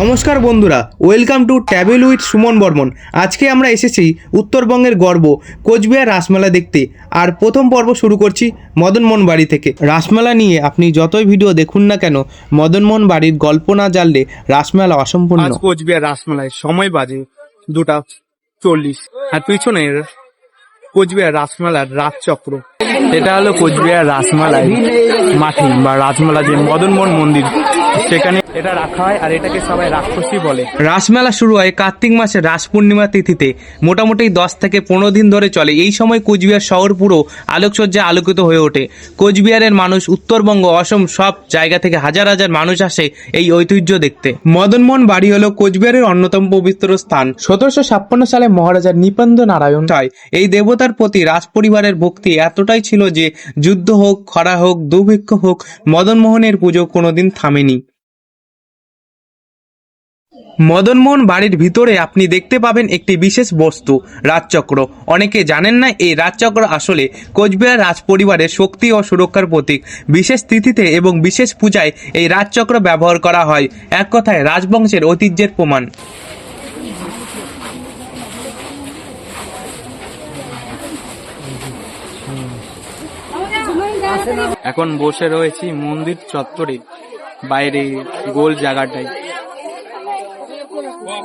নমস্কার বন্ধুরা, welcome to travel with Suman Barman. আজকে আমরা এসেছি উত্তরবঙ্গের গর্ব, কোচবিহার রাসমেলা দেখতে। আর প্রথম পর্ব শুরু করছি মদনমোহন বাড়ি থেকে। রাসমেলা নিয়ে আপনি যতই ভিডিও দেখুন না কেন মদনমোহন বাড়ির গল্প না জানলে রাসমেলা অসম্পূর্ণ। কোচবিহার রাসমেলায় সময় বাজে দুটা চল্লিশ। আর পিছনে কোচবিহার রাসমেলার রাজচক্র। এটা হলো কোচবিহার রাসমেলায় মাঠে বা রাজমেলা যে মদনমোহন মন্দির, সেখানে এটা রাখা হয় আর এটাকে সবাই রাক্ষসী বলে। রাসমেলা শুরু হয় কার্তিক মাসে রাস পূর্ণিমা তিথিতে। মোটামুটি দশ থেকে পনেরো দিন ধরে চলে। এই সময় কোচবিহার শহর পুরো আলোকসজ্জা আলোকিত হয়ে ওঠে। কোচবিহারের মানুষ উত্তরবঙ্গ, অসম সব জায়গা থেকে হাজার হাজার মানুষ আসে এই ঐতিহ্য দেখতে। মদনমোহন বাড়ি হলো কোচবিহারের অন্যতম পবিত্র স্থান। সতেরোশো ছাপ্পান্ন সালে মহারাজা নিপন্দ নারায়ণ রায় এই দেবতার প্রতি রাজ পরিবারের ভক্তি এতটাই ছিল যে যুদ্ধ হোক, খরা হোক, দুর্ভিক্ষ হোক, মদনমোহনের পুজো কোনোদিন থামেনি। মদনমোহন বাড়ির ভিতরে আপনি দেখতে পাবেন একটি বিশেষ বস্তু, রাজচক্র। অনেকে জানেন না, এই রাজচক্র আসলে কোচবিহার রাজ পরিবারের শক্তি ও সুরক্ষার প্রতীক। বিশেষ তিথিতে এবং বিশেষ পূজায় এই রাজচক্র ব্যবহার করা হয়। এক কথায়, রাজবংশের ঐতিহ্যের প্রমাণ। এখন বসে রয়েছি মন্দির চত্বরে, বাইরে গোল জায়গাটায়। 这个过了时间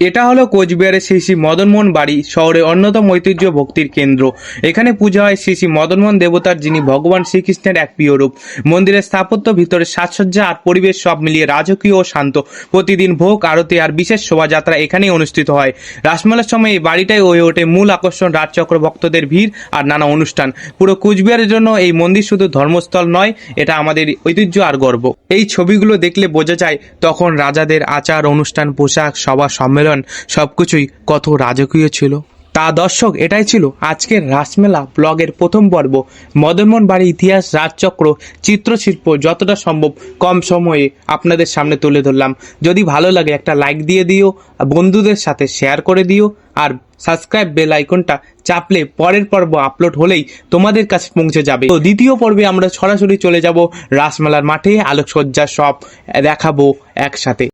এটা হলো কোচবিহারের শ্রী শ্রী মদনমোহন বাড়ি, শহরের অন্যতম ঐতিহ্য ভক্তির কেন্দ্র। এখানে পূজা হয় শ্রী শ্রী মদনমোহন দেবতার, যিনি ভগবান শ্রীকৃষ্ণের এক প্রিয় রূপ। মন্দিরের স্থাপত্য ভিতরে সাজসজ্জা আর পরিবেশ সব মিলিয়ে রাজকীয় ও শান্ত। প্রতিদিন ভোগ, আরতি আর বিশেষ শোভাযাত্রা এখানেই অনুষ্ঠিত হয়। রাসমেলার সময় এই বাড়িটাই হয়ে ওঠে মূল আকর্ষণ রাজচক্র ভক্তদের ভিড় আর নানা অনুষ্ঠান। পুরো কুচবিহারের জন্য এই মন্দির শুধু ধর্মস্থল নয়, এটা আমাদের ঐতিহ্য আর গর্ব। এই ছবিগুলো দেখলে বোঝা যায় তখন রাজাদের আচার, অনুষ্ঠান, পোশাক, সভা সম্মেলন সবকিছুই কত রাজকীয় ছিল। তা দর্শক, এটাই ছিল আজকের রাসমেলা ব্লগের প্রথম পর্ব। মদনমোহন বাড়ির ইতিহাস, রাজচক্র, চিত্রশিল্প যতটা সম্ভব কম সময়ে আপনাদের সামনে তুলে ধরলাম। যদি ভালো লাগে একটা লাইক দিয়ে দিও, বন্ধুদের সাথে শেয়ার করে দিও, আর সাবস্ক্রাইব বেল আইকনটা চাপলে পরের পর্ব আপলোড হলেই তোমাদের কাছে পৌঁছে যাবে। তো দ্বিতীয় পর্বে আমরা সরাসরি চলে যাব রাসমেলার মাঠে, আলোকসজ্জা সব দেখাবো একসাথে।